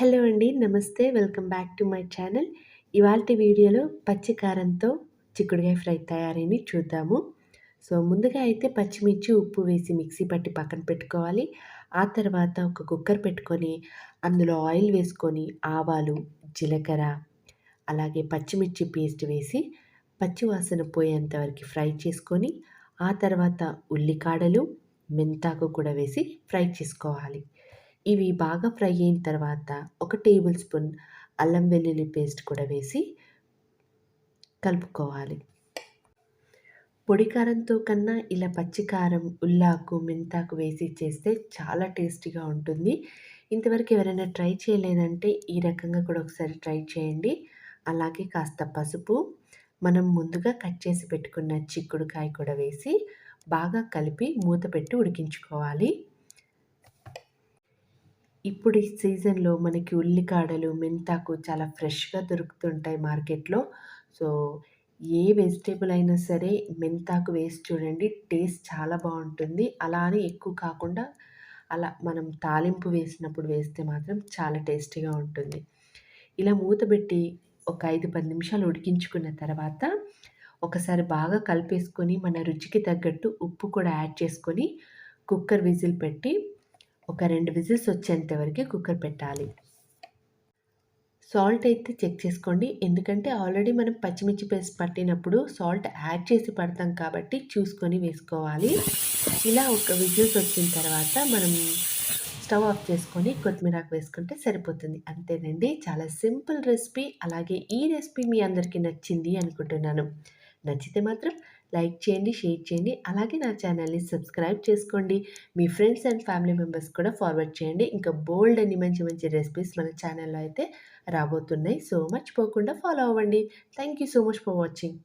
Hello అండి. నమస్తే. Welcome back to my channel. ఇవాల్టి వీడియోలో పచ్చి కారంతో చిక్కుడుగాయ ఫ్రై తయారీని చూద్దాము. సో, ముందుగా అయితే పచ్చిమిర్చి, ఉప్పు వేసి మిక్సీ పట్టి పక్కన పెట్టుకోవాలి. ఆ తర్వాత ఒక కుక్కర్ పెట్టుకొని, అందులో ఆయిల్ వేసుకొని, ఆవాలు, జీలకర్ర, అలాగే పచ్చిమిర్చి పేస్ట్ వేసి, పచ్చి వాసన పోయేంత వరకు ఫ్రై చేసుకొని, ఆ తర్వాత ఉల్లికాడలు, మెంతాకు కూడా వేసి ఫ్రై చేసుకోవాలి. ఇవి బాగా ఫ్రై అయిన తర్వాత ఒక టేబుల్ స్పూన్ అల్లం వెల్లుల్లి పేస్ట్ కూడా వేసి కలుపుకోవాలి. పొడి కారంతో కన్నా ఇలా పచ్చికారం ఉల్లాకు, మెంతాకు వేసి చేస్తే చాలా టేస్టీగా ఉంటుంది. ఇంతవరకు ఎవరైనా ట్రై చేయలేదంటే ఈ రకంగా కూడా ఒకసారి ట్రై చేయండి. అలాగే కాస్త పసుపు, మనం ముందుగా కట్ చేసి పెట్టుకున్న చిక్కుడుకాయ కూడా వేసి బాగా కలిపి మూత పెట్టి ఉడికించుకోవాలి. ఇప్పుడు ఈ సీజన్‌లో మనకి ఉల్లికాడలు, మెంతాకు చాలా ఫ్రెష్‌గా దొరుకుతుంటాయి మార్కెట్‌లో. సో, ఏ వెజిటేబుల్ అయినా సరే మెంతాకు వేసి చూడండి. టేస్ట్ చాలా బాగుంటుంది అలా అని ఎక్కువ కాకుండా అలా మనం తాలింపు వేసినప్పుడు వేస్తే మాత్రం చాలా టేస్టీగా ఉంటుంది. ఇలా మూత పెట్టి ఒక 5, 10 నిమిషాలు ఉడికించుకున్న తర్వాత ఒకసారి బాగా కలిపేసుకొని మన రుచికి తగ్గట్టు ఉప్పు కూడా యాడ్ చేసుకొని కుక్కర్ విజిల్ పెట్టి ఒక రెండు విజిల్స్ వచ్చేంత వరకు కుక్కర్ పెట్టాలి. సాల్ట్ అయితే చెక్ చేసుకోండి. ఎందుకంటే ఆల్రెడీ మనం పచ్చిమిర్చి పేస్ట్ పట్టినప్పుడు సాల్ట్ యాడ్ చేసి పడతాం కాబట్టి చూసుకొని వేసుకోవాలి. ఇలా ఒక విజిల్స్ వచ్చిన తర్వాత మనం స్టవ్ ఆఫ్ చేసుకొని కొత్తిమీరాకు వేసుకుంటే సరిపోతుంది. అంతేనండి. చాలా సింపుల్ రెసిపీ. అలాగే ఈ రెసిపీ మీ అందరికీ నచ్చింది అనుకుంటున్నాను. నచ్చితే మాత్రం లైక్ చేయండి, షేర్ చేయండి. అలాగే నా ఛానల్‌ని సబ్స్క్రైబ్ చేసుకోండి. మీ ఫ్రెండ్స్ అండ్ ఫ్యామిలీ మెంబర్స్ కూడా ఫార్వర్డ్ చేయండి. ఇంకా బోల్డ్ అన్ని మంచి మంచి రెసిపీస్ మన ఛానల్‌లో అయితే రాబోతున్నాయి. సో, మచ్ పోకుండా ఫాలో అవ్వండి. Thank you so much for watching.